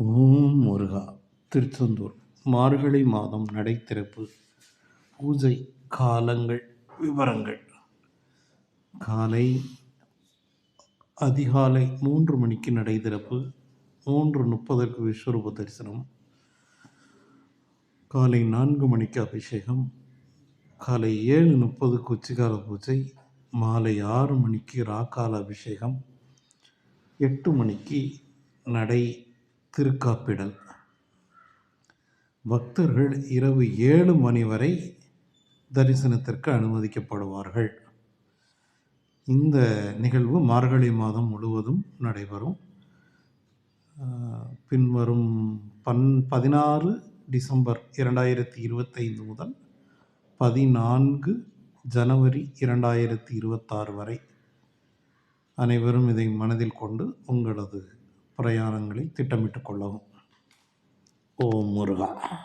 ஓம் முருகா திருச்செந்தூர். மார்கழி மாதம் நடை திறப்பு பூஜை காலங்கள் விவரங்கள். காலை அதிகாலை மூன்று மணிக்கு நடை திறப்பு மூன்று முப்பதற்கு விஸ்வரூப தரிசனம். காலை நான்கு மணிக்கு அபிஷேகம். காலை ஏழு முப்பதுக்கு உச்சிகால பூஜை. மாலை ஆறு மணிக்கு ராக்கால அபிஷேகம். எட்டு மணிக்கு நடை திருக்காப்பிடல். பக்தர்கள் இரவு ஏழு மணி வரை தரிசனத்திற்கு அனுமதிக்கப்படுவார்கள். இந்த நிகழ்வு மார்கழி மாதம் முழுவதும் நடைபெறும். பின்வரும் பன் பதினாறு டிசம்பர் இரண்டாயிரத்தி இருபத்தைந்து முதல் பதினான்கு ஜனவரி இரண்டாயிரத்தி இருபத்தாறு வரை அனைவரும் இதை மனதில் கொண்டு உங்களது பிரயாணங்களை திட்டமிட்டு கொள்ளவும். ஓம் முருகா.